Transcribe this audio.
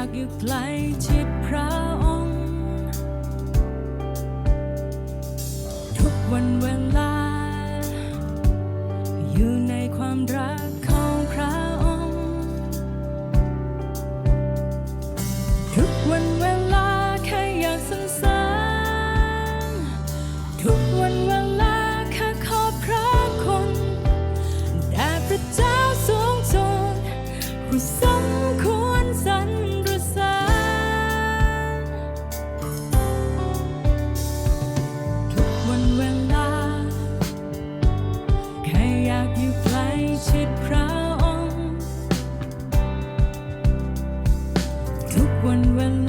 ากอยู่ไกลชิดพระองค์ ทุกวันเวลา อยู่ในความรักของพระองค์ ทุกวันเวลา one when